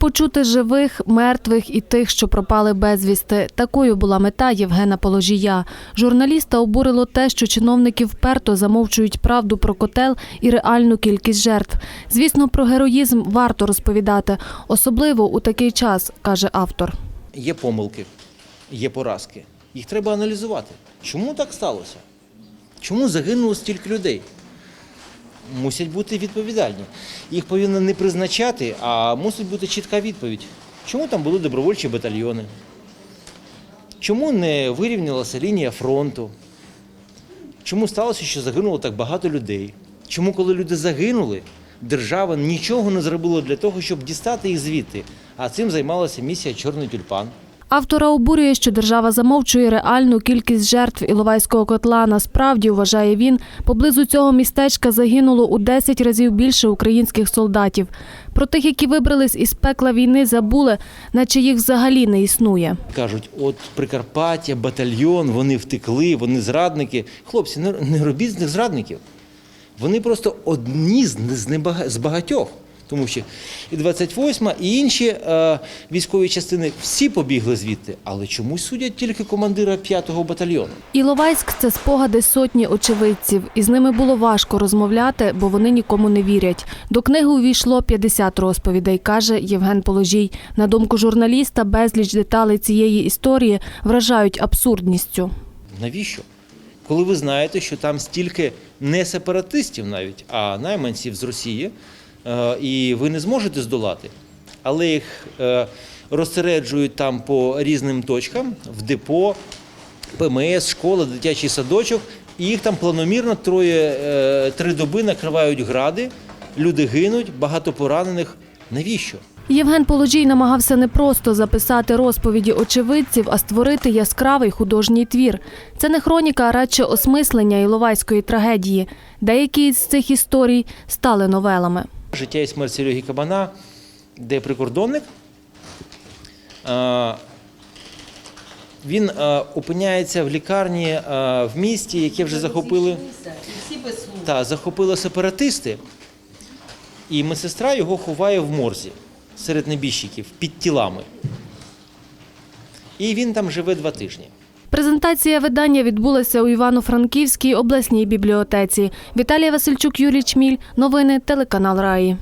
почути живих, мертвих і тих, що пропали безвісти. Такою була мета Євгена Положія. Журналіста обурило те, що чиновники вперто замовчують правду про котел і реальну кількість жертв. Звісно, про героїзм варто розповідати, особливо у такий час, каже автор. Є помилки, є поразки. Їх треба аналізувати. Чому так сталося? Чому загинуло стільки людей? Мусять бути відповідальні. Їх повинні не призначати, а мусить бути чітка відповідь. Чому там були добровольчі батальйони? Чому не вирівнялася лінія фронту? Чому сталося, що загинуло так багато людей? Чому, коли люди загинули, держава нічого не зробила для того, щоб дістати їх звідти? А цим займалася місія Чорний тюльпан. Автора обурює, що держава замовчує реальну кількість жертв Іловайського котла. Насправді, вважає він, поблизу цього містечка загинуло у 10 разів більше українських солдатів. Про тих, які вибрались із пекла війни, забули, наче їх взагалі не існує. Кажуть, от Прикарпаття, батальйон, вони втекли, вони зрадники. Хлопці, не, робіть з них зрадників. Вони просто одні з багатьох. Тому що і 28-ма, і інші е, військові частини всі побігли звідти, але чомусь судять тільки командира 5-го батальйону. Іловайськ це спогади сотні очевидців. Із ними було важко розмовляти, бо вони нікому не вірять. До книги увійшло 50 розповідей, каже Євген Положій. На думку журналіста, безліч деталей цієї історії вражають абсурдністю. Навіщо? Коли ви знаєте, що там стільки не сепаратистів навіть, а найманців з Росії, і ви не зможете здолати, але їх е, розсереджують там по різним точкам в депо, ПМС, школа, дитячий садочок, і їх там планомірно троє, е, три доби накривають гради, люди гинуть, багато поранених. Навіщо? Євген Положій намагався не просто записати розповіді очевидців, а створити яскравий художній твір. Це не хроніка, а радше осмислення іловайської трагедії. Деякі з цих історій стали новелами. Життя і смерть Сереги Кабана, де прикордонник. Він опиняється в лікарні в місті, яке вже захопили, та, захопили сепаратисти, і медсестра його ховає в морзі серед небіжчиків під тілами. І він там живе два тижні. Презентація видання відбулася у Івано-Франківській обласній бібліотеці. Віталія Васильчук, Юрій Чміль. Новини телеканал Раї.